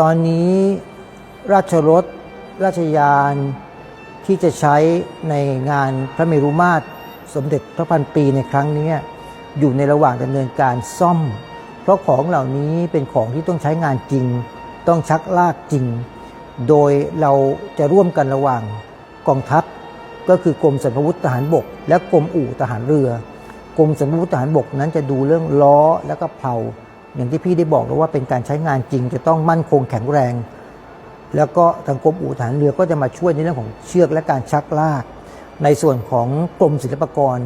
ตอนนี้ราชรถ ราชยานที่จะใช้ในงานพระเมรุมาตรสมเด็จพระพันปีในครั้งนี้อยู่ในระหว่างดำเนินการซ่อม เพราะของเหล่านี้เป็นของที่ต้องใช้งานจริง ต้องชักลากจริง โดยเราจะร่วมกันระหว่างกองทัพ ก็คือกรมสรรพาวุธทหารบก และกรมอู่ทหารเรือ กรมสรรพาวุธทหารบกนั้นจะดูเรื่องล้อและก็เพลา อย่างที่พี่ได้บอกแล้วว่าเป็นการใช้งานจริง จะต้องมั่นคงแข็งแรง แล้วก็ทางกรมอู่ทหารเรือก็จะมาช่วยในเรื่องของเชือกและการชักลาก ในส่วนของกรมศิลปากร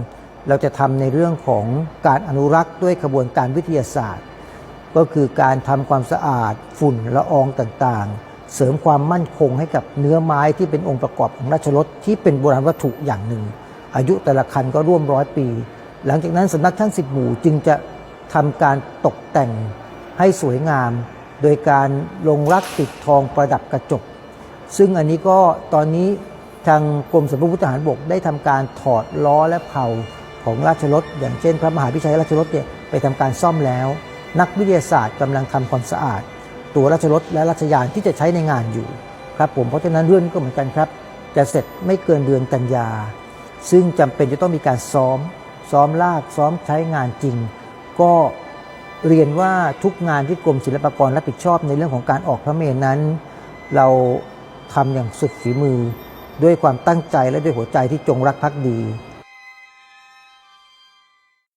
เราจะทำในเรื่องของการอนุรักษ์ด้วยขบวนการวิทยาศาสตร์ ก็คือการทำความสะอาด ฝุ่นละอองต่างๆ เสริมความมั่นคงให้กับเนื้อไม้ที่เป็นองค์ประกอบของราชรถที่เป็นโบราณวัตถุอย่างหนึ่ง อายุแต่ละคันก็ร่วมร้อยปี หลังจากนั้นสำนักช่างสิบหมู่จึงจะ ทำการตกแต่งให้สวยงาม โดยการลงรักติดทองประดับกระจก ซึ่งอันนี้ก็ตอนนี้ทางกรมสรรพาวุธทหารบกได้ทำการถอดล้อและเผาของราชรถอย่างเช่น พระมหาพิชัยราชรถเนี่ยไปทำการซ่อมแล้ว นักวิทยาศาสตร์กำลังทำความสะอาด ตัวราชรถและราชยานที่จะใช้ในงานอยู่ครับผมเพราะฉะนั้นเรื่องนี้ก็เหมือนกันครับจะเสร็จไม่เกินเดือนกันยา ซึ่งจำเป็นจะต้องมีการซ้อม ซ้อมลากซ้อมใช้งานจริง ก็เรียนว่าทุกงานที่กรมศิลปากรรับผิดชอบในเรื่องของการออกพระเมรุนั้น เราทำอย่างสุดฝีมือ ด้วยความตั้งใจและด้วยหัวใจที่จงรักภักดี